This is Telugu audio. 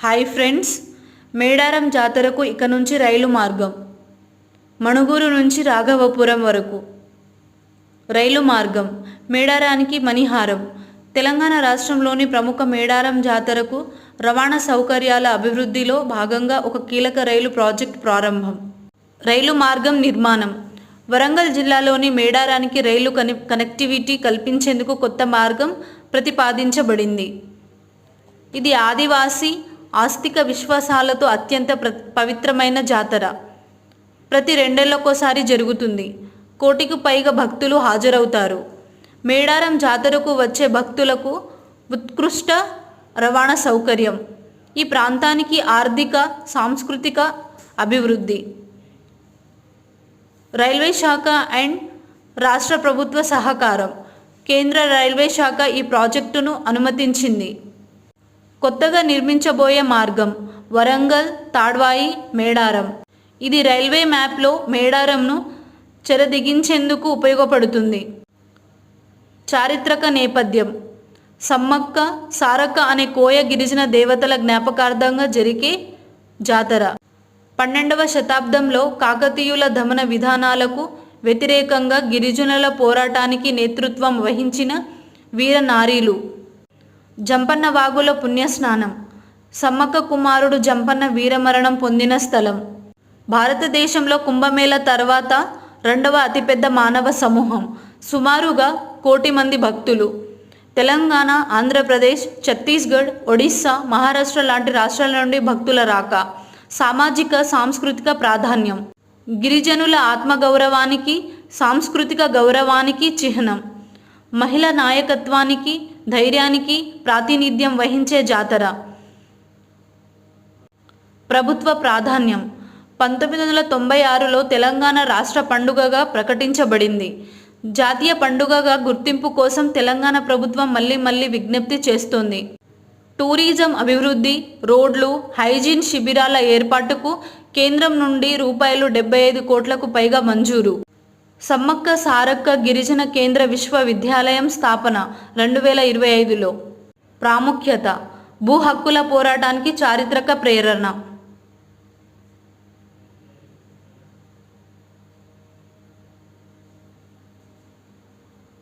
హాయ్ ఫ్రెండ్స్ మేడారం జాతరకు ఇక నుంచి రైలు మార్గం. మణుగూరు నుంచి రాఘవపురం వరకు. రైలు మార్గం మేడారానికి మణిహారం. తెలంగాణ రాష్ట్రంలోని ప్రముఖ మేడారం జాతరకు రవాణా సౌకర్యాల అభివృద్ధిలో భాగంగా ఒక కీలక రైలు ప్రాజెక్ట్ ప్రారంభం. రైలు మార్గం నిర్మాణం. వరంగల్ జిల్లాలోని మేడారానికి రైలు కనె కనెక్టివిటీ కల్పించేందుకు కొత్త మార్గం ప్రతిపాదించబడింది. ఇది ఆదివాసీ ఆస్తిక విశ్వాసాలతో అత్యంత ప్ర పవిత్రమైన జాతర. ప్రతి రెండేళ్ళకోసారి జరుగుతుంది. కోటికి పైగా భక్తులు హాజరవుతారు. మేడారం జాతరకు వచ్చే భక్తులకు ఉత్కృష్ట రవాణా సౌకర్యం. ఈ ప్రాంతానికి ఆర్థిక సాంస్కృతిక అభివృద్ధి. రైల్వే శాఖ అండ్ రాష్ట్ర ప్రభుత్వ సహకారం. కేంద్ర రైల్వే శాఖ ఈ ప్రాజెక్టును అనుమతించింది. కొత్తగా నిర్మించబోయే మార్గం వరంగల్ తాడ్వాయి మేడారం. ఇది రైల్వే మ్యాప్లో మేడారంను చెరదిగించేందుకు ఉపయోగపడుతుంది. చారిత్రక నేపథ్యం. సమ్మక్క సారక్క అనే కోయ గిరిజన దేవతల జ్ఞాపకార్థంగా జరిగే జాతర. పన్నెండవ శతాబ్దంలో కాకతీయుల దమన విధానాలకు వ్యతిరేకంగా గిరిజనుల పోరాటానికి నేతృత్వం వహించిన వీర నారీలు. జంపన్న వాగుల పుణ్యస్నానం. సమ్మక్క కుమారుడు జంపన్న వీరమరణం పొందిన స్థలం. భారతదేశంలో కుంభమేళ తర్వాత రెండవ అతిపెద్ద మానవ సమూహం. సుమారుగా కోటి మంది భక్తులు. తెలంగాణ ఆంధ్రప్రదేశ్ ఛత్తీస్గఢ్ ఒడిస్సా మహారాష్ట్ర లాంటి రాష్ట్రాల నుండి భక్తుల రాక. సామాజిక సాంస్కృతిక ప్రాధాన్యం. గిరిజనుల ఆత్మగౌరవానికి సాంస్కృతిక గౌరవానికి చిహ్నం. మహిళ నాయకత్వానికి ధైర్యానికి ప్రాతినిధ్యం వహించే జాతర. ప్రభుత్వ ప్రాధాన్యం. పంతొమ్మిది వందల తొంభై ఆరులో తెలంగాణ రాష్ట్ర పండుగగా ప్రకటించబడింది. జాతీయ పండుగగా గుర్తింపు కోసం తెలంగాణ ప్రభుత్వం మళ్ళీ మళ్ళీ విజ్ఞప్తి చేస్తోంది. టూరిజం అభివృద్ధి రోడ్లు హైజీన్ శిబిరాల ఏర్పాటుకు కేంద్రం నుండి రూపాయలు డెబ్బై ఐదు కోట్లకు పైగా మంజూరు. సమ్మక్క సారక్క గిరిజన కేంద్ర విశ్వవిద్యాలయం స్థాపన రెండు వేల ఇరవై ఐదులో. ప్రాముఖ్యత. భూ హక్కుల పోరాటానికి చారిత్రక ప్రేరణ.